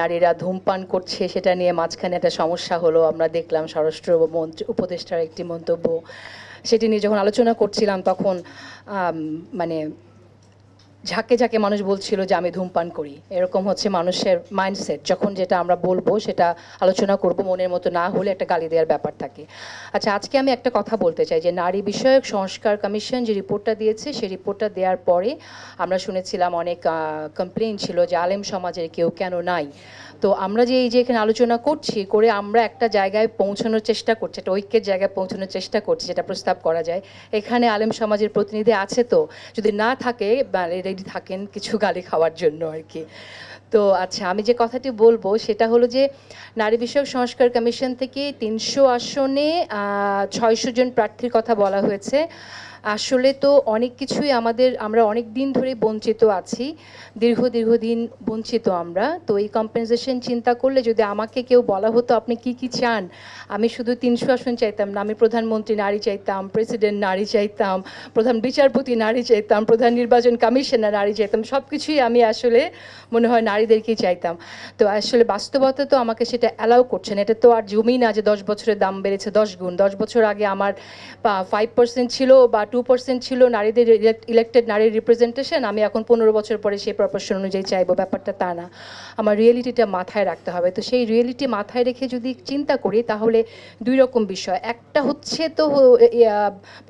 নারীরা ধূমপান করছে, সেটা নিয়ে মাঝখানে একটা সমস্যা হলো। আমরা দেখলাম স্বরাষ্ট্র উপদেষ্টার একটি মন্তব্য। সেটি নিয়ে যখন আলোচনা করছিলাম, তখন মানে ঝাঁকে ঝাঁকে মানুষ বলছিল যে আমি ধূমপান করি। এরকম হচ্ছে মানুষের মাইন্ডসেট যখন যেটা আমরা বলব সেটা আলোচনা করব মনের মতো না হলে একটা গালি দেওয়ার ব্যাপার থাকে। আচ্ছা আজকে আমি একটা কথা বলতে চাই যে নারী বিষয়ক সংস্কার কমিশন যে রিপোর্টটা দিয়েছে, সেই রিপোর্টটা দেওয়ার পরে আমরা শুনেছিলাম অনেক কমপ্লেন ছিল যে আলেম সমাজের কেউ কেন নাই। তো আমরা যে এই যে এখানে আলোচনা করছি, করে আমরা একটা জায়গায় পৌঁছানোর চেষ্টা করছি, একটা ঐক্যের জায়গায় পৌঁছানোর চেষ্টা করছি, যেটা প্রস্তাব করা যায়। এখানে আলেম সমাজের প্রতিনিধি আছে তো, যদি না থাকে রেডি থাকেন কিছু গালি খাওয়ার জন্য আর কি। তো আচ্ছা আমি যে কথাটি বলব, সেটা হলো যে নারী বিষয়ক সংস্কার কমিশন থেকে তিনশো আসনে ছয়শো জন প্রার্থীর কথা বলা হয়েছে। আসলে তো অনেক কিছুই আমাদের, আমরা অনেক দিন ধরে বঞ্চিত আছি, দীর্ঘ, দীর্ঘদিন বঞ্চিত আমরা। তো এই কম্পেনসেশন চিন্তা করলে যদি আমাকে কেউ বলা হতো, আপনি কি কি চান? আমি শুধু তিনশো আসন চাইতাম না আমি প্রধানমন্ত্রী নারী চাইতাম প্রেসিডেন্ট নারী চাইতাম, প্রধান বিচারপতি নারী চাইতাম, প্রধান নির্বাচন কমিশনার নারী চাইতাম সব কিছুই আমি আসলে মনে হয় নারীদেরকেই চাইতাম। তো আসলে বাস্তবতা তো আমাকে সেটা অ্যালাউ করছে না। এটা তো আর জমি না যে দশ বছরের দাম বেড়েছে দশ গুণ। দশ বছর আগে আমার ফাইভ পার্সেন্ট ছিল বা টু পার্সেন্ট ছিল নারীদের ইলেক্টেড নারীর রিপ্রেজেন্টেশন আমি এখন পনেরো বছর পরে সেই প্রপোর্শন অনুযায়ী চাইব। ব্যাপারটা তা না। আমার রিয়েলিটিটা মাথায় রাখতে হবে। তো সেই রিয়েলিটি মাথায় রেখে যদি চিন্তা করি, তাহলে দুই রকম বিষয়। একটা হচ্ছে তো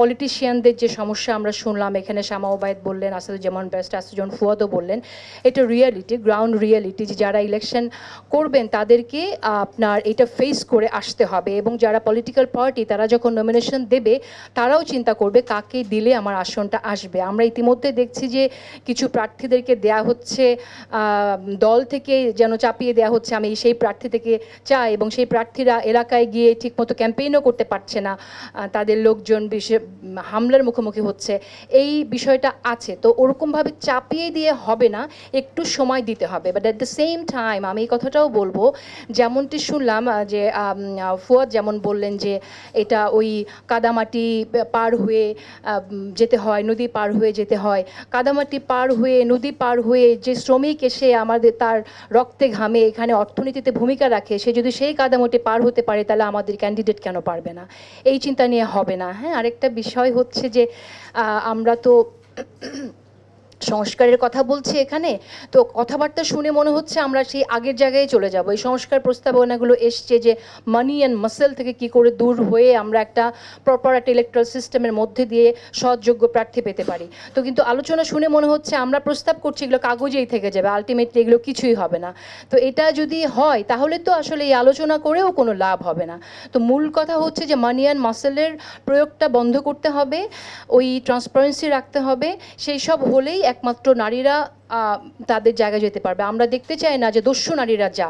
পলিটিশিয়ানদের যে সমস্যা আমরা শুনলাম, এখানে শামা ওবায়দ বললেন, আসাদুজ্জামান বেস্ট আসাদুজ্জামান ফুয়াদও বললেন, এটা রিয়েলিটি গ্রাউন্ড রিয়েলিটি যে যারা ইলেকশন করবেন, তাদেরকে আপনার এটা ফেস করে আসতে হবে। এবং যারা পলিটিক্যাল পার্টি তারা যখন নমিনেশন দেবে, তারাও চিন্তা করবে কাকে দিলে আমার আসনটা আসবে। আমরা ইতিমধ্যে দেখছি যে কিছু প্রার্থীদেরকে দেয়া হচ্ছে দল থেকে যেন চাপিয়ে দেয়া হচ্ছে। আমি সেই প্রার্থী থেকে চাই এবং সেই প্রার্থীরা এলাকায় গিয়ে ঠিকমতো ক্যাম্পেইনও করতে পারছে না। তাদের লোকজন বিশেষ হামলার মুখোমুখি হচ্ছে। এই বিষয়টা আছে। তো ওরকমভাবে চাপিয়ে দিয়ে হবে না, একটু সময় দিতে হবে। But at the same time আমি এই কথাটাও বলব, যেমনটি শুনলাম যে ফুয়াদ যেমন বললেন যে, এটা ওই কাদামাটি পার হয়ে যেতে হয়, নদী পার হয়ে যেতে হয়। কাদামাটি পার হয়ে, নদী পার হয়ে যে শ্রমিক এসে আমাদের তার রক্তে ঘামে, এখানে অর্থনীতিতে ভূমিকা রাখে, সে যদি সেই কাদামাটি পার হতে পারে, তাহলে আমাদের ক্যান্ডিডেট কেন পারবে না? এই চিন্তা নিয়ে হবে না। হ্যাঁ আরেকটা বিষয় হচ্ছে যে আমরা তো সংস্কারের কথা বলছি এখানে। তো কথাবার্তা শুনে মনে হচ্ছে আমরা সেই আগের জায়গায় চলে যাব। এই সংস্কার প্রস্তাবনাগুলো এসছে যে মানি অ্যান্ড মাসেল থেকে কি করে দূর হয়ে আমরা একটা প্রপার একটা ইলেকট্রাল সিস্টেমের মধ্যে দিয়ে সৎযোগ্য প্রার্থী পেতে পারি। তো কিন্তু আলোচনা শুনে মনে হচ্ছে আমরা প্রস্তাব করছি এগুলো কাগজেই থেকে যাবে আলটিমেটলি এগুলো কিছুই হবে না। তো এটা যদি হয়, তাহলে তো আসলে এই আলোচনা করেও কোনো লাভ হবে না। তো মূল কথা হচ্ছে যে মানি অ্যান্ড মাসেলের প্রয়োগটা বন্ধ করতে হবে, ওই ট্রান্সপারেন্সি রাখতে হবে, সেই সব হলেই একমাত্র নারীরা তাদের জায়গায় যেতে পারবে। আমরা দেখতে চাই না যে দস্যু নারীরা যাক।